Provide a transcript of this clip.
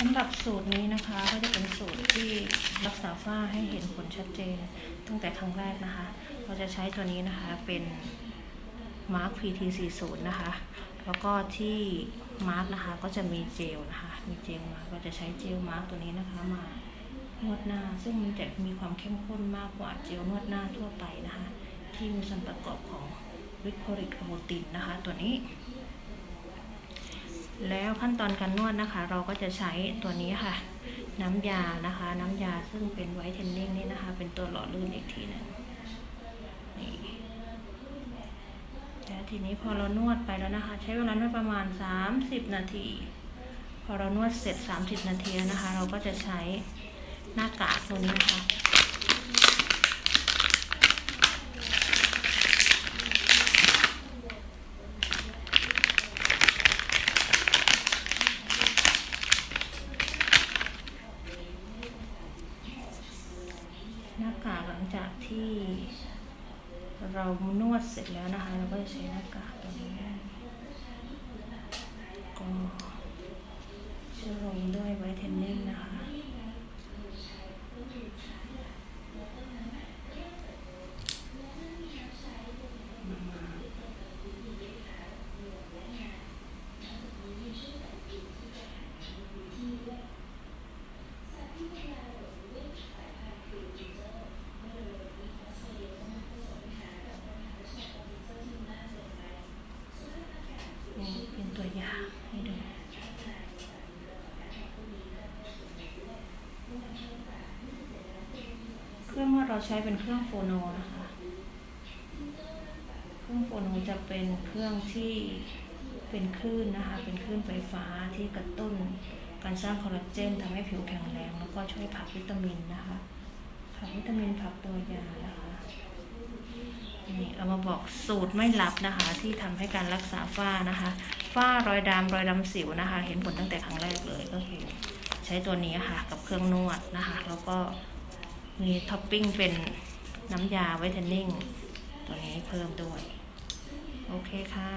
สำหรับสูตรนี้นะคะก็จะเป็นสูตรที่รักษาฝ้าให้เห็นผลชัดเจน ตั้งแต่ครั้งแรกนะคะ เราจะใช้ตัวนี้นะคะเป็น Mark PT40 นะคะ แล้วก็ที่มาร์กนะคะก็จะมีเจลนะคะ มีเจลมาก็จะใช้เจลมาร์กตัวนี้นะคะมานวดหน้า ซึ่งมันจะมีความเข้มข้นมากกว่าเจลนวดหน้าทั่วไปนะคะ ที่มีส่วนประกอบของวิคโคริกอะโมตินนะคะ ตัวนี้ แล้วขั้นตอนการนวดนะคะ เราก็จะใช้ตัวนี้ค่ะ น้ำยานะคะ น้ำยาซึ่งเป็นไวท์เทนนิ่งนี่นะคะ เป็นตัวหล่อลื่นอีกทีหนึงนี่แล้วทีนี้พอเรานวดไปแล้วนะคะ ใช้เวลานวดประมาณ 30 นาที พอเรานวดเสร็จ 30 นาทีนะคะ เราก็จะใช้หน้ากากตัวนี้นะคะ หน้ากากหลังจากที่เรานวดเสร็จแล้วนะคะ เราก็จะใช้หน้ากากตัวนี้ก็จะลงด้วยไวท์เทนนิ่งนะคะ นี่เป็นตัวอย่างให้ดู เราใช้เป็นเครื่องโฟโนนะคะ เครื่องโฟโนจะเป็นเครื่องที่เป็นคลื่นนะคะ เป็นคลื่นไฟฟ้าที่กระตุ้นการสร้างคอลลาเจนทำให้ผิวแข็งแรง แล้วก็ช่วยผักวิตามินนะคะผักวิตามินผักตัวยานะคะนี่เอามาบอกสูตรไม่ลับนะคะ ที่ทำให้การรักษาฝ้านะคะ ฝ้ารอยดำรอยดำสิวนะคะ เห็นผลตั้งแต่ครั้งแรกเลยก็คือ ใช้ตัวนี้ค่ะ กับเครื่องนวดนะคะ แล้วก็ มีท็อปปิ้งเป็นน้ำยาไวท์เทนนิ่ง ตัวนี้เพิ่มด้วย โอเคค่ะ